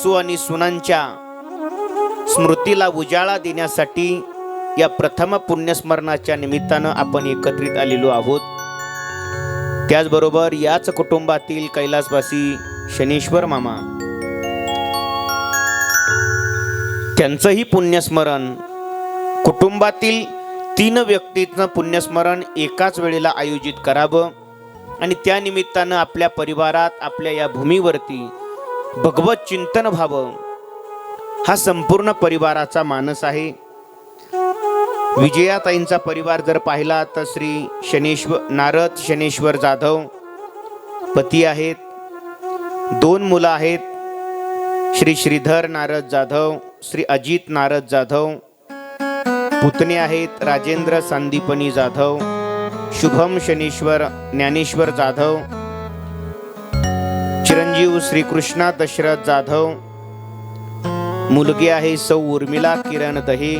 सासू आणि सुनांच्या स्मृतीला उजाळा देण्यासाठी या प्रथम पुण्यस्मरणाच्या निमित्तानं आपण एकत्रित आलेलो आहोत. त्याचबरोबर याच कुटुंबातील कैलासवासी शनीश्वर मामा त्यांचंही पुण्यस्मरण कुटुंबातील तीन व्यक्तीचं पुण्यस्मरण एकाच वेळेला आयोजित करावं आणि त्या निमित्तानं आपल्या परिवारात आपल्या या भूमीवरती भगवत चिंतन व्हावं हा संपूर्ण परिवाराचा मानस आहे. विजयाताईंचा परिवार जर पाहिला तर श्री शनेश्वर नारद शनेश्वर जाधव पती आहेत. दोन मुलं आहेत. श्री श्रीधर नारद जाधव श्री अजित नारद जाधव पुतणे आहेत राजेंद्र संदीपनी जाधव शुभम शनेश्वर ज्ञानेश्वर जाधव चिरंजीव श्रीकृष्णा दशरथ जाधव. मुलगी आहे सौ उर्मिला किरण दही.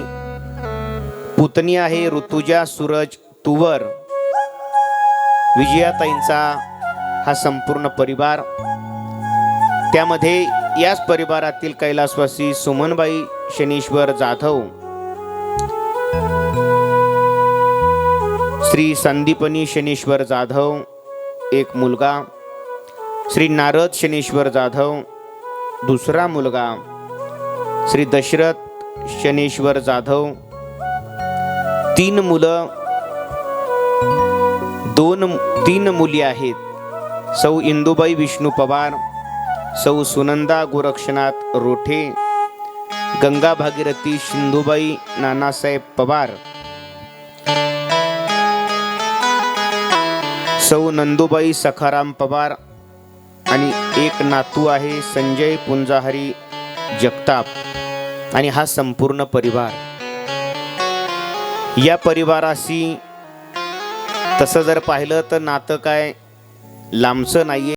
पुतणी आहे ऋतुजा सूरज तुवर. विजयाताईंचा हा संपूर्ण परिवार. त्यामध्ये याच परिवारातील कैलासवासी सुमनबाई शनीश्वर जाधव. श्री संदीपनी शनीश्वर जाधव एक मुलगा. श्री नारद शनीश्वर जाधव दुसरा मुलगा श्री दशरथ शनीश्वर जाधव तीन मुलं दोन तीन मुली आहेत. सौ इंदुबाई विष्णू पवार सौ सुनंदा गोरक्षनाथ रोठे गंगा भागीरथी सिंधुबाई नानासाहेब पवार सौ नंदुबाई सखाराम पवार आणि एक नातू आहे संजय पुंजाहरी जगताप. आणि हा संपूर्ण परिवार. या परिवाराशी तसं जर पाहिलं तर नातं काय लांबचं नाहीये.